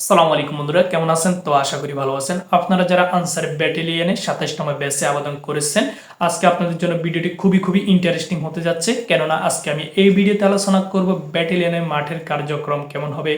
আসসালামু আলাইকুম বন্ধুরা, কেমন আছেন? তো আশা করি ভালো আছেন। আপনারা যারা আনসার ব্যাটালিয়নে সাতাশতম ব্যাচে আবেদন করেছেন, আজকে আপনাদের জন্য ভিডিওটি খুবই খুবই ইন্টারেস্টিং হতে যাচ্ছে। কেননা আজকে আমি এই ভিডিওতে আলোচনা করব ব্যাটালিয়নের মাঠের কার্যক্রম কেমন হবে,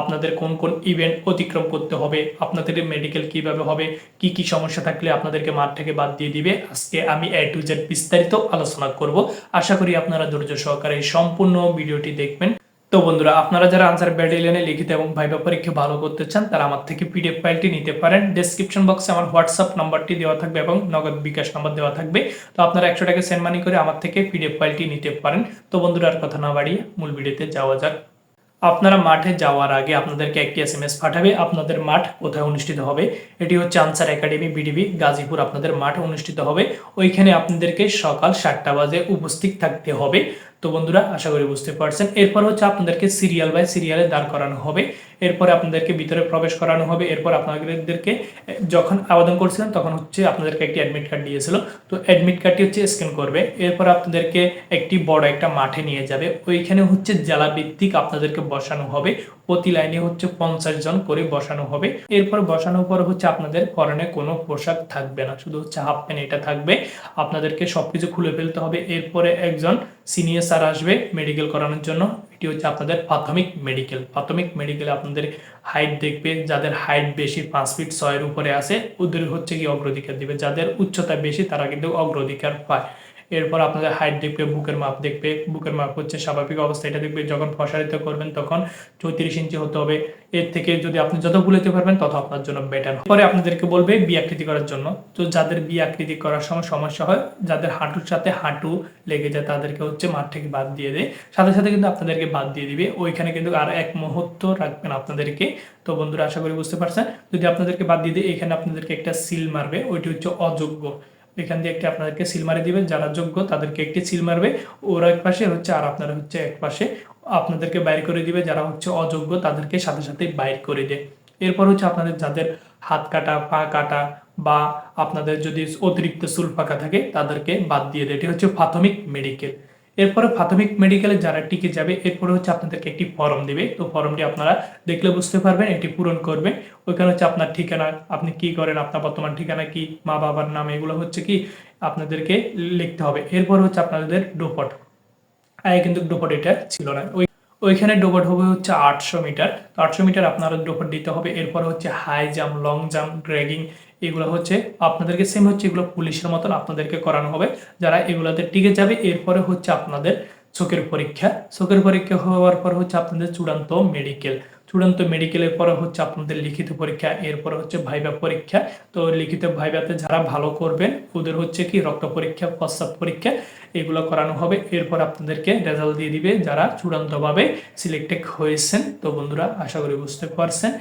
আপনাদের কোন কোন ইভেন্ট অতিক্রম করতে হবে, আপনাদের মেডিকেল কীভাবে হবে, কি কি সমস্যা থাকলে আপনাদেরকে মাঠ থেকে বাদ দিয়ে দিবে। আজকে আমি এ টু জেড বিস্তারিত আলোচনা করব। আশা করি আপনারা ধৈর্য সহকারে সম্পূর্ণ ভিডিওটি দেখবেন। তো বন্ধুরা, আপনারা যারা আনসার ব্যাটালিয়নে লিখিত এবং ভাইবা পরীক্ষা ভালো করতে চান, তারা আমার থেকে পিডিএফ ফাইলটি নিতে পারেন। ডেসক্রিপশন বক্সে আমার হোয়াটসঅ্যাপ নাম্বারটি দেওয়া থাকবে এবং নগদ বিকাশ নাম্বার দেওয়া থাকবে। তো আপনারা একশো টাকা সেন্ড মানি করে আমার থেকে পিডিএফ ফাইলটি নিতে পারেন। তো বন্ধুরা, আর কথা না বাড়িয়ে মূল ভিডিওতে যাওয়া যাক। আপনারা মাঠে যাওয়ার আগে আপনাদেরকে একটি এস এম এস পাঠাবে। আপনাদের মাঠ কোথায় অনুষ্ঠিত হবে? এটি হচ্ছে আনসার একাডেমি বিডিবি গাজীপুর। আপনাদের মাঠ অনুষ্ঠিত হবে। ওইখানে আপনাদেরকে সকাল সাতটা বাজে উপস্থিত থাকতে হবে। তো বন্ধুরা, আশা করি বুঝতে পারছেন। এরপর হচ্ছে আপনাদেরকে সিরিয়াল বাই সিরিয়ালে দাঁড় করানো হবে। এরপরে আপনাদেরকে ভিতরে প্রবেশ করানো হবে। এরপর আপনাদেরকে যখন আবেদন করছিলেন তখন হচ্ছে আপনাদেরকে একটি অ্যাডমিট কার্ড দিয়েছিল। তো অ্যাডমিট কার্ডটি হচ্ছে স্ক্যান করবে। এরপর আপনাদেরকে একটি বড় একটা মাঠে নিয়ে যাবে। ওইখানে হচ্ছে জেলা ভিত্তিক আপনাদেরকে বসানো হবে। প্রতি লাইনে হচ্ছে পঞ্চাশ জন করে বসানো হবে। এরপর বসানোর পর হচ্ছে আপনাদের পরনে কোনো পোশাক থাকবে না। শুধু হচ্ছে হাফ প্যান্ট এটা থাকবে। আপনাদেরকে সবকিছু খুলে ফেলতে হবে। এরপরে একজন সিনিয়র স্যার আসবে মেডিকেল করানোর জন্য। এটি হচ্ছে আপনাদের প্রাথমিক মেডিকেল প্রাথমিক মেডিকেলে আপনাদের হাইট দেখবে, যাদের হাইট বেশি পাঁচ ফিট ছয়ের উপরে আছে, ওদের হচ্ছে কি অগ্রাধিকার দিবে। যাদের উচ্চতা বেশি, তারা কিন্তু অগ্রাধিকার পায়। এরপর আপনাদের হাইট দেখবে, বুকের মাপ দেখবে। বুকের মাপ হচ্ছে স্বাভাবিক অবস্থা, এটা দেখবে যখন প্রসারিত করবেন তখন চৌত্রিশ ইঞ্চি হতে হবে। এর থেকে যদি আপনি যত ভুলেতে পারবেন, তত আপনার জন্য বেটার পরে আপনাদেরকে বলবে বি আকৃতি করার জন্য। তো যাদের বি আকৃতি করার সময় সমস্যা হয়, যাদের হাঁটুর সাথে হাঁটু লেগে যায়, তাদেরকে হচ্ছে মাঠ থেকে বাদ দিয়ে দেয়। সাথে সাথে কিন্তু আপনাদেরকে বাদ দিয়ে দিবে। ওইখানে কিন্তু আর এক মুহূর্ত রাখবেন আপনাদেরকে। তো বন্ধুরা, আশা করি বুঝতে পারছেন। যদি আপনাদেরকে বাদ দিয়ে দেয়, এখানে আপনাদেরকে একটা সিল মারবে। ওইটি হচ্ছে অযোগ্য। এখান দিয়ে একটি আপনাদেরকে সিল মারে দিবে যারা যোগ্য তাদেরকে একটি সিল মারবে। ওরা এক পাশে হচ্ছে আর আপনারা হচ্ছে এক পাশে আপনাদেরকে বাইর করে দিবে, যারা হচ্ছে অযোগ্য তাদেরকে সাথে সাথে বাইর করে দেয়। এরপর হচ্ছে আপনাদের যাদের হাত কাটা, পা কাটা বা আপনাদের যদি অতিরিক্ত চুল পাকা থাকে তাদেরকে বাদ দিয়ে দেয়। এটি হচ্ছে প্রাথমিক মেডিকেল এরপরে প্রাথমিক মেডিকেলে যারা টিকে যাবে, এরপরে হচ্ছে আপনাদেরকে একটি ফর্ম দেবে। তো ফর্মটি আপনারা দেখলে বুঝতে পারবেন, এটি পূরণ করবে। ওইখানে হচ্ছে আপনার ঠিকানা, আপনি কি করেন, আপনার বর্তমান ঠিকানা কি, মা বাবার নাম, এগুলো হচ্ছে কি আপনাদেরকে লিখতে হবে। এরপর হচ্ছে আপনাদের ডোপট আগে কিন্তু ডোপট এটা ছিল না। ওই, ওইখানে ডোপট হবে হচ্ছে আটশো মিটার। তো আটশো মিটার আপনারা ডোপট দিতে হবে। এরপর হচ্ছে high jump long jump dragging এগুলো হচ্ছে আপনাদেরকে সেম হচ্ছে এগুলো পুলিশের মতন আপনাদেরকে করানো হবে। যারা এগুলোতে টিকে যাবে, এরপরে হচ্ছে আপনাদের চোখের পরীক্ষা। চোখের পরীক্ষা হওয়ার পর হচ্ছে আপনাদের চূড়ান্ত মেডিকেল চূড়ান্ত মেডিকেলের পরে হচ্ছে আপনাদের লিখিত পরীক্ষা, এরপরে হচ্ছে ভাইবা পরীক্ষা। তো লিখিত ভাইবাতে যারা ভালো করবেন, ওদের হচ্ছে কি রক্ত পরীক্ষা প্রস্তাব পরীক্ষা, এগুলো করানো হবে। এরপর আপনাদেরকে রেজাল্ট দিয়ে দিবে যারা চূড়ান্তভাবে সিলেক্টেড হয়েছেন। তো বন্ধুরা, আশা করি বুঝতে পারছেন।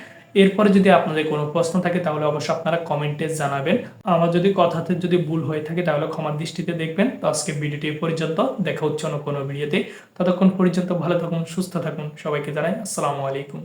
এরপরে যদি আপনাদের কোনো প্রশ্ন থাকে, তাহলে অবশ্যই আপনারা কমেন্টে জানাবেন। আমার যদি কথাতে যদি ভুল হয়ে থাকে, তাহলে ক্ষমার দৃষ্টিতে দেখবেন। তো আজকে ভিডিওটি পর্যন্ত। দেখা হচ্ছে অন্য কোনো ভিডিওতে। ততক্ষণ পর্যন্ত ভালো থাকুন, সুস্থ থাকুন। সবাইকে জানাই আসসালামু আলাইকুম।